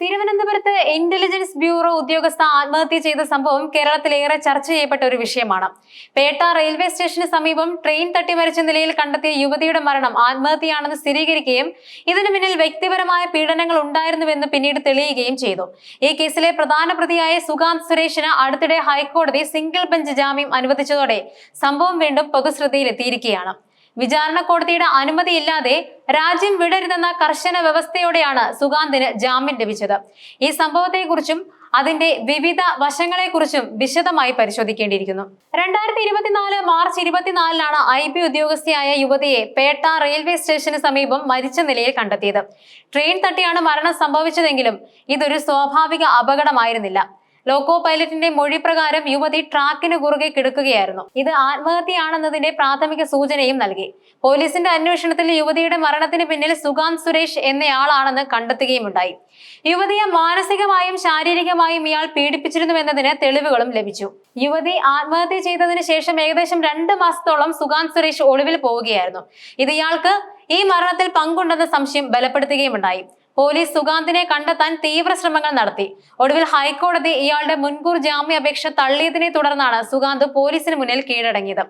തിരുവനന്തപുരത്ത് intelligence bureau ഉദ്യോഗസ്ഥ ആത്മഹത്യ ചെയ്ത സംഭവം കേരളത്തിലേറെ ചർച്ച ചെയ്യപ്പെട്ട ഒരു വിഷയമാണ്. പേട്ട റെയിൽവേ സ്റ്റേഷന് സമീപം ട്രെയിൻ തട്ടി മരിച്ച നിലയിൽ കണ്ടെത്തിയ യുവതിയുടെ മരണം ആത്മഹത്യയാണെന്ന് സ്ഥിരീകരിക്കുകയും ഇതിനു പിന്നിൽ വ്യക്തിപരമായ പീഡനങ്ങൾ ഉണ്ടായിരുന്നുവെന്ന് പിന്നീട് തെളിയുകയും ചെയ്തു. ഈ കേസിലെ പ്രധാന പ്രതിയായ സുഗാന്ത് സുരേഷിന് അടുത്തിടെ ഹൈക്കോടതി സിംഗിൾ ബെഞ്ച് ജാമ്യം അനുവദിച്ചതോടെ സംഭവം വീണ്ടും പൊതുശ്രദ്ധയിലെത്തിയിരിക്കുകയാണ്. വിചാരണ കോടതിയുടെ അനുമതിയില്ലാതെ രാജ്യം വിടരുതെന്ന കർശന വ്യവസ്ഥയോടെയാണ് സുഗാന്തിന് ജാമ്യം ലഭിച്ചത്. ഈ സംഭവത്തെക്കുറിച്ചും അതിന്റെ വിവിധ വശങ്ങളെക്കുറിച്ചും വിശദമായി പരിശോധിക്കേണ്ടിയിരിക്കുന്നു. രണ്ടായിരത്തി ഇരുപത്തിനാല് മാർച്ച് ഇരുപത്തിനാലിനാണ് ഐ പി ഉദ്യോഗസ്ഥയായ യുവതിയെ പേട്ട റെയിൽവേ സ്റ്റേഷന് സമീപം മരിച്ച നിലയിൽ കണ്ടെത്തിയത്. ട്രെയിൻ തട്ടിയാണ് മരണം സംഭവിച്ചതെങ്കിലും ഇതൊരു സ്വാഭാവിക അപകടമായിരുന്നില്ല. ലോക്കോ പൈലറ്റിന്റെ മൊഴി പ്രകാരം യുവതി ട്രാക്കിന് കുറുകെ കിടക്കുകയായിരുന്നു. ഇത് ആത്മഹത്യയാണെന്നതിന്റെ പ്രാഥമിക സൂചനയും നൽകി. പോലീസിന്റെ അന്വേഷണത്തിൽ യുവതിയുടെ മരണത്തിന് പിന്നിൽ സുഗാന്ത് സുരേഷ് എന്നയാളാണെന്ന് കണ്ടെത്തുകയുമുണ്ടായി. യുവതിയെ മാനസികമായും ശാരീരികമായും ഇയാൾ പീഡിപ്പിച്ചിരുന്നുവെന്നതിന് തെളിവുകളും ലഭിച്ചു. യുവതി ആത്മഹത്യ ചെയ്തതിന് ശേഷം ഏകദേശം രണ്ട് മാസത്തോളം സുഗാന്ത് സുരേഷ് ഒളിവിൽ പോവുകയായിരുന്നു. ഇത് ഇയാൾക്ക് ഈ മരണത്തിൽ പങ്കുണ്ടെന്ന സംശയം ബലപ്പെടുത്തുകയുമുണ്ടായി. പോലീസ് സുഗാന്തിനെ കണ്ടെത്താൻ തീവ്ര ശ്രമങ്ങൾ നടത്തി. ഒടുവിൽ ഹൈക്കോടതി ഇയാളുടെ മുൻകൂർ ജാമ്യാപേക്ഷ തള്ളിയതിനെ തുടർന്നാണ് സുഗാന്ത് പോലീസിന് മുന്നിൽ കീഴടങ്ങിയത്.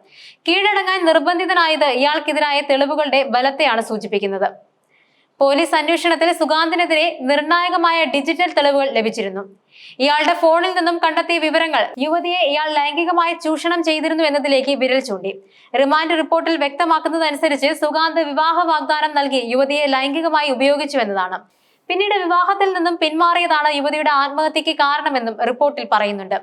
കീഴടങ്ങാൻ നിർബന്ധിതനായത് ഇയാൾക്കെതിരായ തെളിവുകളുടെ ബലത്തെയാണ് സൂചിപ്പിക്കുന്നത്. പോലീസ് അന്വേഷണത്തിൽ സുഗാന്തിനെതിരെ നിർണായകമായ ഡിജിറ്റൽ തെളിവുകൾ ലഭിച്ചിരുന്നു. ഇയാളുടെ ഫോണിൽ നിന്നും കണ്ടെത്തിയ വിവരങ്ങൾ യുവതിയെ ഇയാൾ ലൈംഗികമായി ചൂഷണം ചെയ്തിരുന്നു എന്നതിലേക്ക് വിരൽ ചൂണ്ടി. റിമാൻഡ് റിപ്പോർട്ടിൽ വ്യക്തമാക്കുന്നതനുസരിച്ച് സുഗാന്ത് വിവാഹ വാഗ്ദാനം നൽകി യുവതിയെ ലൈംഗികമായി ഉപയോഗിച്ചു എന്നതാണ് പിന്നീട് വിവാഹത്തിൽ നിന്നും പിന്മാറിയതാണ് യുവതിയുടെ ആത്മഹത്യക്ക് കാരണമെന്നും റിപ്പോർട്ടിൽ പറയുന്നുണ്ട്.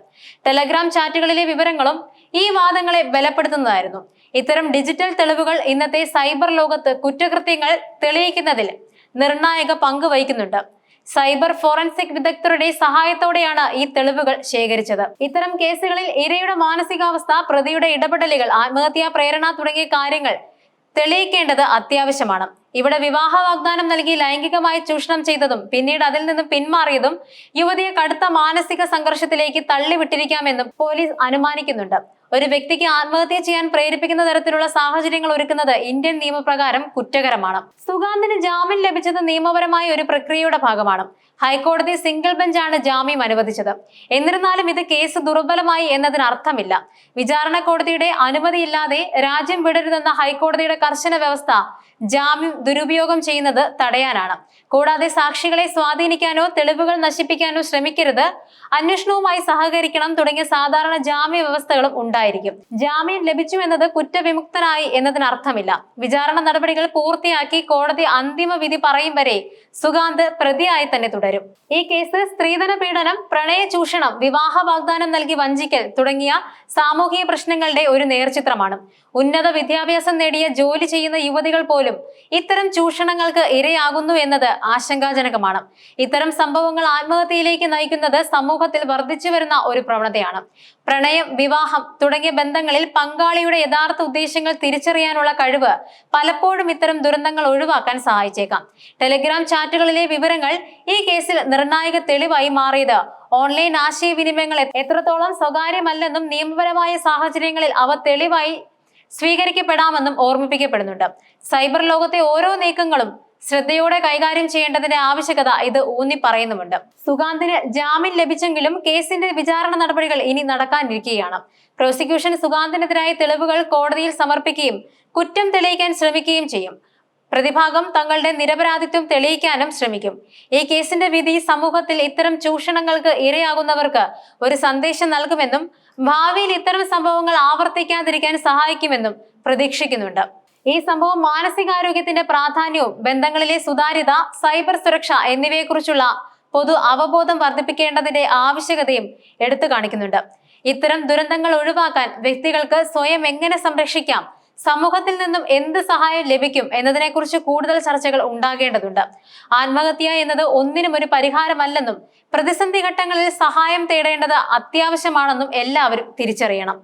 ടെലഗ്രാം ചാറ്റുകളിലെ വിവരങ്ങളും ഈ വാദങ്ങളെ ബലപ്പെടുത്തുന്നതായിരുന്നു. ഇത്തരം ഡിജിറ്റൽ തെളിവുകൾ ഇന്നത്തെ സൈബർ ലോകത്ത് കുറ്റകൃത്യങ്ങൾ തെളിയിക്കുന്നതിൽ നിർണായക പങ്ക് വഹിക്കുന്നുണ്ട്. സൈബർ ഫോറൻസിക് വിദഗ്ധരുടെ സഹായത്തോടെയാണ് ഈ തെളിവുകൾ ശേഖരിച്ചത്. ഇത്തരം കേസുകളിൽ ഇരയുടെ മാനസികാവസ്ഥ പ്രതിയുടെ ഇടപെടലുകൾ ആത്മഹത്യാ പ്രേരണ തുടങ്ങിയ കാര്യങ്ങൾ തെളിയിക്കേണ്ടത് അത്യാവശ്യമാണ്. ഇവിടെ വിവാഹ വാഗ്ദാനം നൽകി ലൈംഗികമായി ചൂഷണം ചെയ്തതും പിന്നീട് അതിൽ നിന്ന് പിന്മാറിയതും യുവതിയെ കടുത്ത മാനസിക സംഘർഷത്തിലേക്ക് തള്ളിവിട്ടിരിക്കാമെന്നും പോലീസ് അനുമാനിക്കുന്നുണ്ട്. ഒരു വ്യക്തിക്ക് ആത്മഹത്യ ചെയ്യാൻ പ്രേരിപ്പിക്കുന്ന തരത്തിലുള്ള സാഹചര്യങ്ങൾ ഒരുക്കുന്നത് ഇന്ത്യൻ നിയമപ്രകാരം കുറ്റകരമാണ്. സുഗാന്തിന് ജാമ്യം ലഭിച്ചത് നിയമപരമായ ഒരു പ്രക്രിയയുടെ ഭാഗമാണ്. ഹൈക്കോടതി സിംഗിൾ ബെഞ്ചാണ് ജാമ്യം അനുവദിച്ചത്. എന്നിരുന്നാലും ഇത് കേസ് ദുർബലമായി എന്നതിന് അർത്ഥമില്ല. വിചാരണ കോടതിയുടെ അനുമതിയില്ലാതെ രാജ്യം വിടരുതെന്ന ഹൈക്കോടതിയുടെ കർശന വ്യവസ്ഥ ജാമ്യം ദുരുപയോഗം ചെയ്യുന്നത് തടയാനാണ്. കൂടാതെ സാക്ഷികളെ സ്വാധീനിക്കാനോ തെളിവുകൾ നശിപ്പിക്കാനോ ശ്രമിക്കരുത്. അന്വേഷണവുമായി സഹകരിക്കണം തുടങ്ങിയ സാധാരണ ജാമ്യ വ്യവസ്ഥകളും ഉണ്ടായിരിക്കും. ജാമ്യം ലഭിച്ചു എന്നത് കുറ്റവിമുക്തനായി എന്നതിനർത്ഥമില്ല. വിചാരണ നടപടികൾ പൂർത്തിയാക്കി കോടതി അന്തിമ വിധി പറയും വരെ സുഗാന്ത് പ്രതിയായി തന്നെ തുടരും. ഈ കേസ് സ്ത്രീധന പീഡനം പ്രണയ ചൂഷണം വിവാഹ വാഗ്ദാനം നൽകി വഞ്ചിക്കൽ തുടങ്ങിയ സാമൂഹിക പ്രശ്നങ്ങളുടെ ഒരു നേർചിത്രമാണ്. ഉന്നത വിദ്യാഭ്യാസം നേടിയ ജോലി ചെയ്യുന്ന യുവതികൾ പോലും ഇത്തരം ചൂഷണങ്ങൾക്ക് ഇരയാകുന്നു എന്നത് ആശങ്കാജനകമാണ്. ഇത്തരം സംഭവങ്ങൾ ആത്മഹത്യയിലേക്ക് നയിക്കുന്നത് സമൂഹത്തിൽ വർദ്ധിച്ചു വരുന്ന ഒരു പ്രവണതയാണ്. പ്രണയം വിവാഹം തുടങ്ങിയ ബന്ധങ്ങളിൽ പങ്കാളിയുടെ യഥാർത്ഥ ഉദ്ദേശങ്ങൾ തിരിച്ചറിയാനുള്ള കഴിവ് പലപ്പോഴും ഇത്തരം ദുരന്തങ്ങൾ ഒഴിവാക്കാൻ സഹായിച്ചേക്കാം. ടെലിഗ്രാം ചാറ്റുകളിലെ വിവരങ്ങൾ ഈ കേസിൽ നിർണായക തെളിവായി മാറിയത് ഓൺലൈൻ ആശയവിനിമയങ്ങൾ എത്രത്തോളം സ്വകാര്യമല്ലെന്നും നിയമപരമായ സാഹചര്യങ്ങളിൽ അവ തെളിവായി സ്വീകരിക്കപ്പെടാമെന്നും ഓർമ്മിപ്പിക്കപ്പെടുന്നുണ്ട്. സൈബർ ലോകത്തെ ഓരോ നീക്കങ്ങളും ശ്രദ്ധയോടെ കൈകാര്യം ചെയ്യേണ്ടതിന്റെ ആവശ്യകത ഇത് ഊന്നി പറയുന്നുമുണ്ട് സുഗാന്തിന് ജാമ്യം ലഭിച്ചെങ്കിലും കേസിന്റെ വിചാരണ നടപടികൾ ഇനി നടക്കാനിരിക്കുകയാണ് പ്രോസിക്യൂഷൻ സുഗാന്തിനെതിരായ തെളിവുകൾ കോടതിയിൽ സമർപ്പിക്കുകയും കുറ്റം തെളിയിക്കാൻ ശ്രമിക്കുകയും ചെയ്യും. പ്രതിഭാഗം തങ്ങളുടെ നിരപരാധിത്വം തെളിയിക്കാനും ശ്രമിക്കും. ഈ കേസിന്റെ വിധി സമൂഹത്തിൽ ഇത്തരം ചൂഷണങ്ങൾക്ക് ഇരയാകുന്നവർക്ക് ഒരു സന്ദേശം നൽകുമെന്നും ഭാവിയിൽ ഇത്തരം സംഭവങ്ങൾ ആവർത്തിക്കാതിരിക്കാൻ സഹായിക്കുമെന്നും പ്രതീക്ഷിക്കുന്നുണ്ട്. ഈ സംഭവം മാനസികാരോഗ്യത്തിന്റെ പ്രാധാന്യവും ബന്ധങ്ങളിലെ സുതാര്യത സൈബർ സുരക്ഷ എന്നിവയെക്കുറിച്ചുള്ള പൊതു അവബോധം വർദ്ധിപ്പിക്കേണ്ടതിന്റെ ആവശ്യകതയും എടുത്തു കാണിക്കുന്നുണ്ട്. ഇത്തരം ദുരന്തങ്ങൾ ഒഴിവാക്കാൻ വ്യക്തികൾക്ക് സ്വയം എങ്ങനെ സംരക്ഷിക്കാം സമൂഹത്തിൽ നിന്നും എന്ത് സഹായം ലഭിക്കും എന്നതിനെക്കുറിച്ച് കൂടുതൽ ചർച്ചകൾ ഉണ്ടാകേണ്ടതുണ്ട്. ആത്മഹത്യ എന്നത് ഒന്നിനും ഒരു പരിഹാരമല്ലെന്നും പ്രതിസന്ധി ഘട്ടങ്ങളിൽ സഹായം തേടേണ്ടത് അത്യാവശ്യമാണെന്നും എല്ലാവരും തിരിച്ചറിയണം.